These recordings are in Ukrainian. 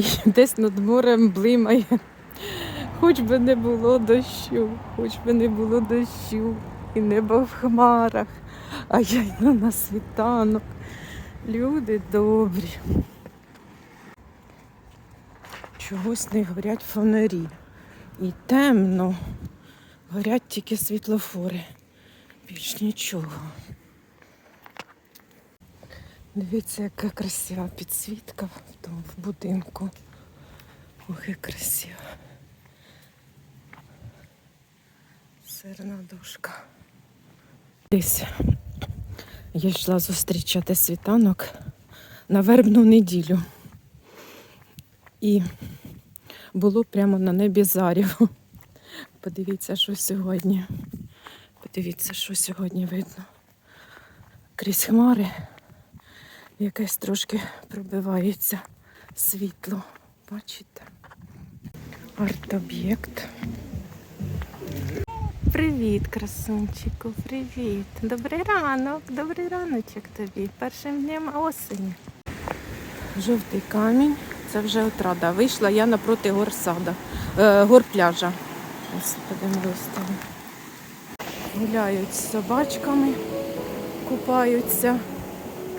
І десь над морем блимає. Хоч би не було дощу, хоч би не було дощу, і небо в хмарах, а я йду на світанок. Люди добрі. Чогось не горять фонарі. І темно. Горять тільки світлофори. Більш нічого. Дивіться, яка красива підсвітка в тому в будинку. Ох, як красиво. Сирна дошка. Десь я йшла зустрічати світанок на вербну неділю. І було прямо на небі зарів. Подивіться, що сьогодні. Подивіться, що сьогодні видно. Крізь хмари якесь трошки пробивається світло. Бачите? Арт-об'єкт. Привіт, красунчику, привіт. Добрий ранок, добрий раночок тобі. Першим днем осені. Жовтий камінь. Це вже отрада. Вийшла я напроти гор сада, е, гор пляжа. Ось подивимось там. Гуляють з собачками, купаються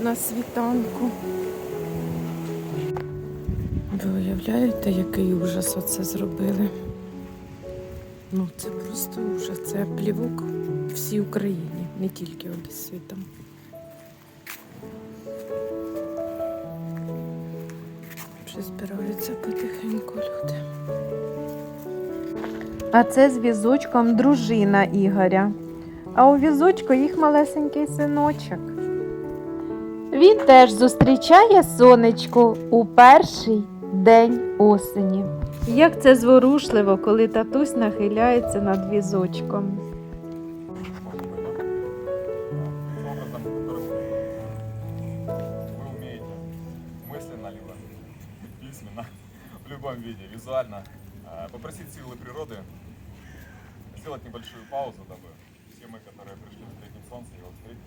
на світанку. Ви уявляєте, який ужас оце зробили? Ну, це просто ужас. Це плівок всій Україні, не тільки одеситам. Вже збираються потихеньку люди. А це з візочком дружина Ігоря. А у візочку їх малесенький синочок. Він теж зустрічає сонечко у перший день осені. Як це зворушливо, коли татусь нахиляється над візочком. образом, которым вы умеете мысленно либо письменно, в любом виде, визуально, э, попросить силы природы сделать небольшую паузу, дабы все мы, которые пришли встретить солнце, его встретить,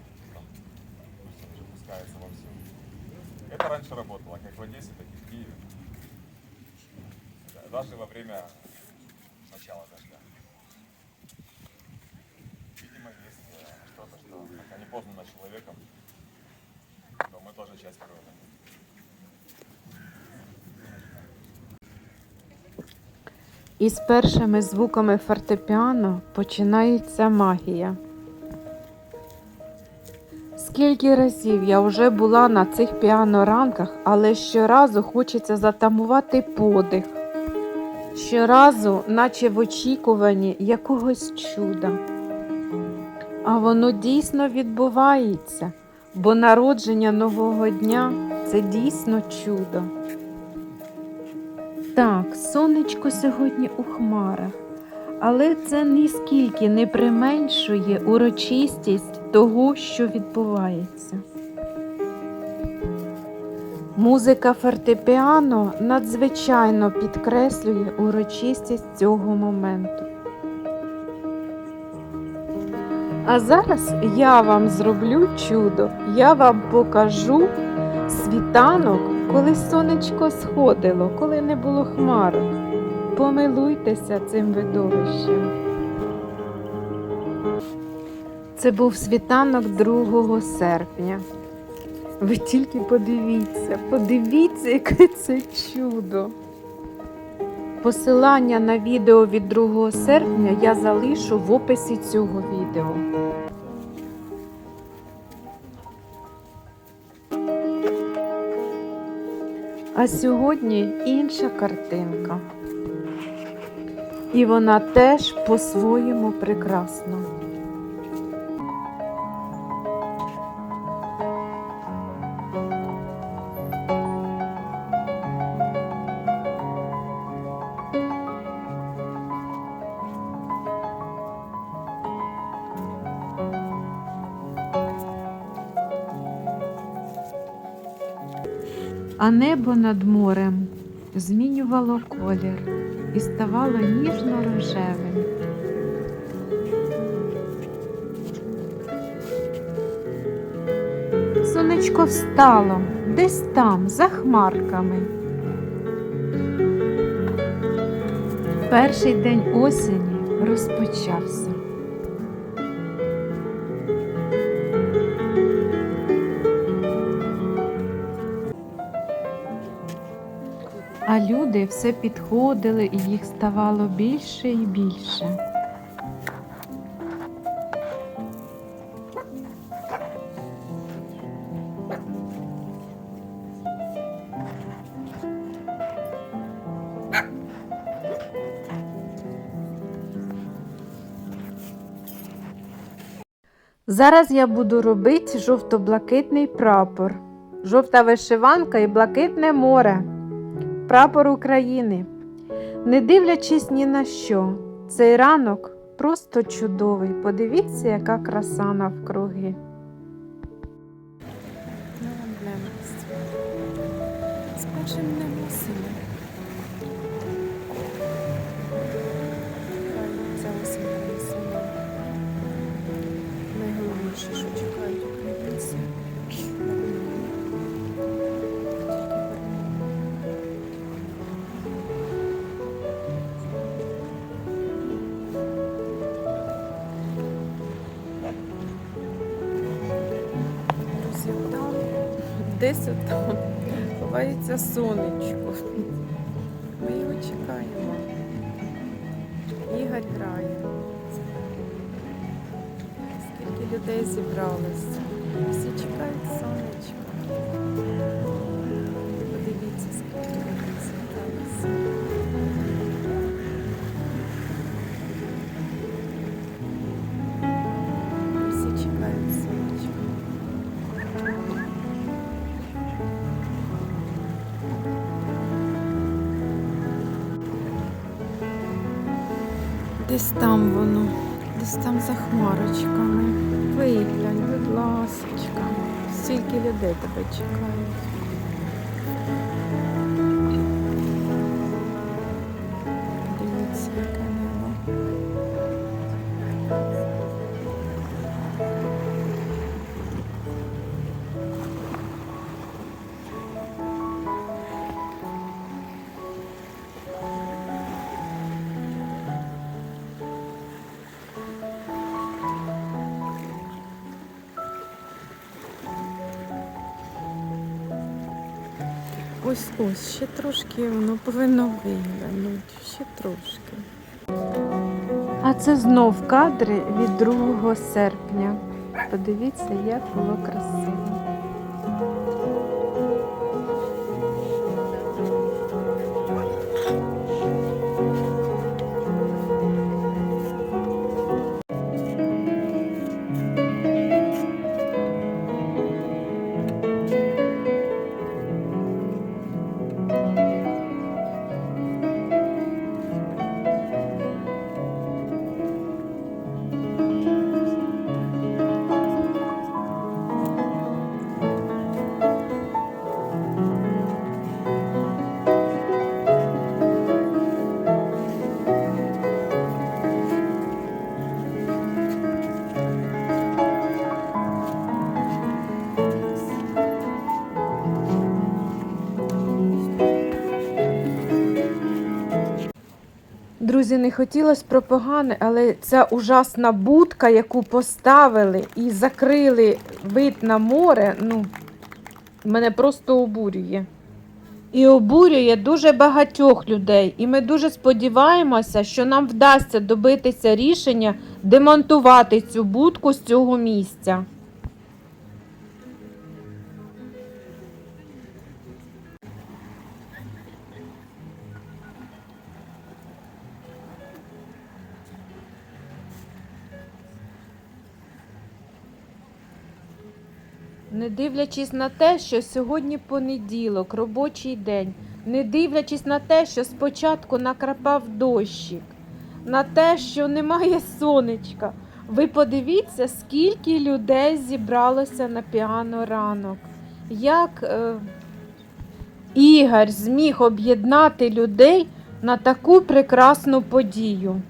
там, пусть он уже пускается во всем. Это раньше работало, как в Одессе, так и в Киеве. Да, Даже во время начала дождя. Видимо, есть э, что-то, что пока не познано человеком, но мы тоже часть природы. І з першими звуками фортепіано починається магія. Скільки разів я вже була на цих піаноранках, але щоразу хочеться затамувати подих. Щоразу, наче в очікуванні якогось чуда. А воно дійсно відбувається, бо народження нового дня це дійсно чудо. Так, сонечко сьогодні у хмарах, але це ніскільки не применшує урочистість того, що відбувається. Музика фортепіано надзвичайно підкреслює урочистість цього моменту. А зараз я вам зроблю чудо, я вам покажу світанок, коли сонечко сходило, коли не було хмарок. Помилуйтеся цим видовищем. Це був світанок 2 серпня. Ви тільки подивіться, подивіться, яке це чудо. Посилання на відео від 2 серпня я залишу в описі цього відео. А сьогодні інша картинка. І вона теж по-своєму прекрасна. А небо над морем змінювало колір і ставало ніжно-рожевим. Сонечко встало десь там, за хмарками. Перший день осені розпочався. А люди все підходили і їх ставало більше і більше. Зараз я буду робити жовто-блакитний прапор, жовта вишиванка і блакитне море, прапор України. Не дивлячись ні на що, цей ранок просто чудовий. Подивіться, яка краса навкруги. З першим днем. Десь там ховається сонечко. Ми його чекаємо. Ігор грає. Скільки людей зібралося. Всі чекають сонечка. Десь там воно, десь там за хмарочками. Виглянь, будь ласка, Стільки людей тебе чекають. Ось ось, ще трошки воно повинно виглянути. Ще трошки. А це знов кадри від 2 серпня. Подивіться, як було красиво. Друзі, не хотілося про погане, але ця ужасна будка, яку поставили і закрили вид на море, ну, мене просто обурює. І обурює дуже багатьох людей. І ми дуже сподіваємося, що нам вдасться добитися рішення демонтувати цю будку з цього місця. Не дивлячись на те, що сьогодні понеділок, робочий день, не дивлячись на те, що спочатку накрапав дощик, на те, що немає сонечка. Ви подивіться, скільки людей зібралося на піано ранок. Як е, Ігор зміг об'єднати людей на таку прекрасну подію.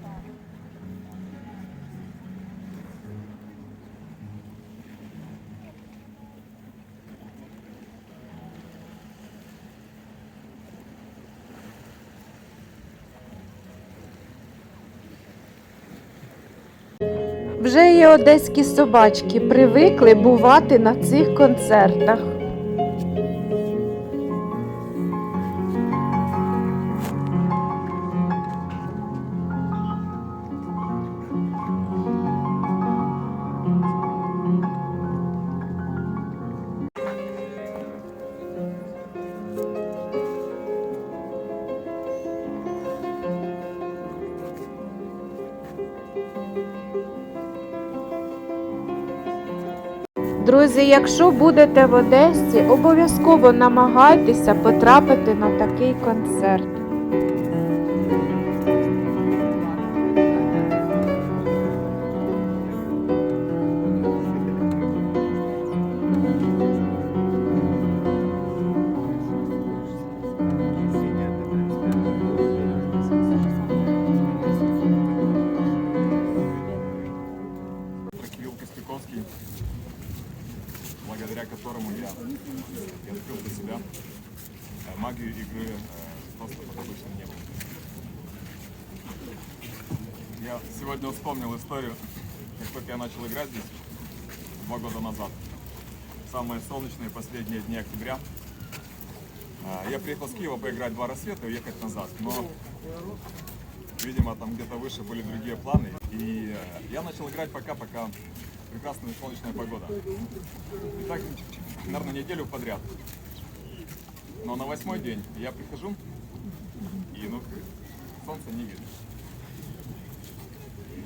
Одеські собачки привикли бувати на цих концертах. Друзі, якщо будете в Одесі, обов'язково намагайтеся потрапити на такий концерт. Благодаря которому я, я открыл для себя э, магию игры э, просто под обычным небом. Я сегодня вспомнил историю, как только я начал играть здесь два года назад. Самые солнечные последние дни октября. А, Я приехал с Киева поиграть два рассвета и уехать назад, но Видимо, там где-то выше были другие планы. И э, я начал играть пока, пока прекрасная солнечная погода. И так, наверное, неделю подряд. Но на восьмой день я прихожу, и ну, солнца не видно.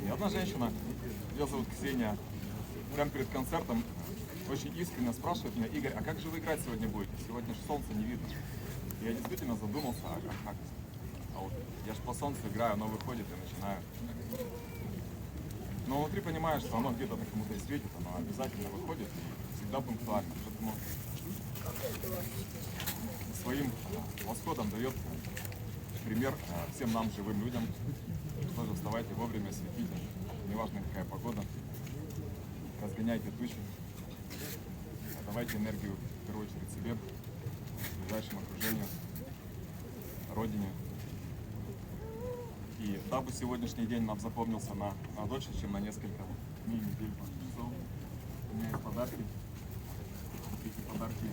И одна женщина, ее зовут Ксения, прямо перед концертом очень искренне спрашивает меня, Игорь, а как же вы играть сегодня будете? Сегодня же солнца не видно. И я действительно задумался, а как? А вот я же по солнцу играю, оно выходит и начинаю. Но внутри понимаешь, что оно где-то кому-то и светит, оно обязательно выходит всегда пунктуально. Поэтому своим восходом дает пример э, всем нам, живым людям, что же вставайте вовремя, светите, неважно какая погода, разгоняйте тучи, давайте энергию в первую очередь себе, ближайшему окружению, родине. Дабы сегодняшний день нам запомнился на, на дольше, чем на несколько недель, у меня есть подарки. Эти подарки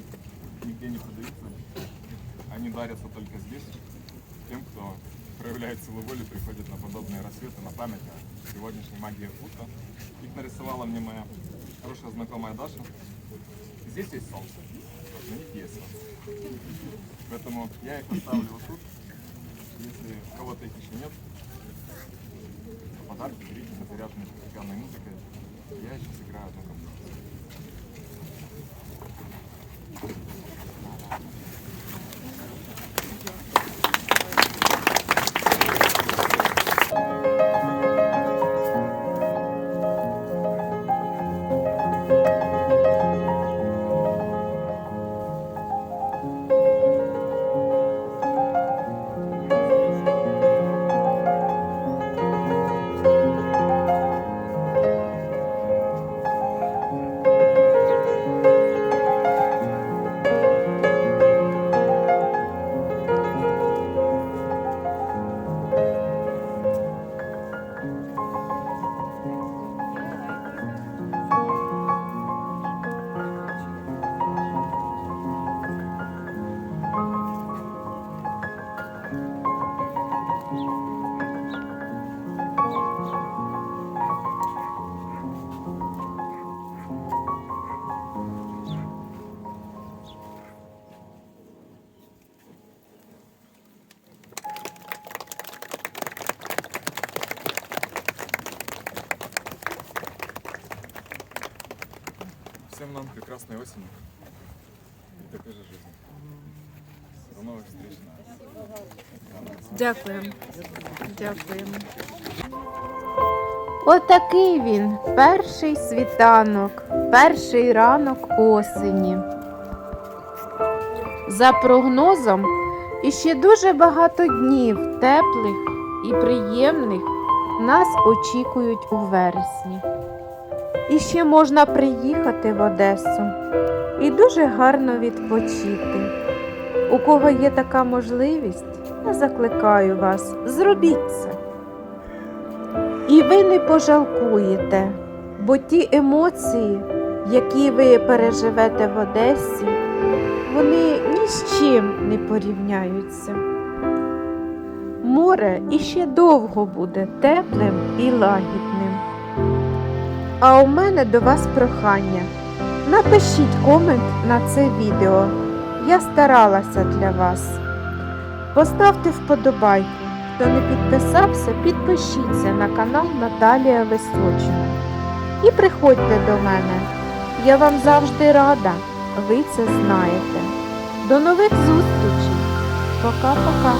нигде не продаются. Они дарятся только здесь. Тем, кто проявляет силу воли, приходит на подобные рассветы, на память о сегодняшней магии фута. Их нарисовала мне моя хорошая знакомая Даша. Здесь есть солнце, на них есть солнце. Поэтому я их оставлю вот тут. Если кого-то их еще нет, подарки берите заряженные фортепианной музыкой. Я еще сыграю одну Всем нам прекрасной осени и такой же жизни. До новых встреч на. Дякуємо. Дякуємо. Отакий він, перший світанок, перший ранок осені. За прогнозом, іще дуже багато днів теплих і приємних нас очікують у вересні. І ще можна приїхати в Одесу і дуже гарно відпочити. У кого є така можливість, я закликаю вас, зробіть це. І ви не пожалкуєте, бо ті емоції, які ви переживете в Одесі, вони ні з чим не порівняються. Море іще довго буде теплим і лагідним. А у мене до вас прохання. Напишіть комент на це відео. Я старалася для вас. Поставте вподобайку. Хто не підписався, підпишіться на канал Наталія Височина. І приходьте до мене. Я вам завжди рада. Ви це знаєте. До нових зустрічей. Пока-пока.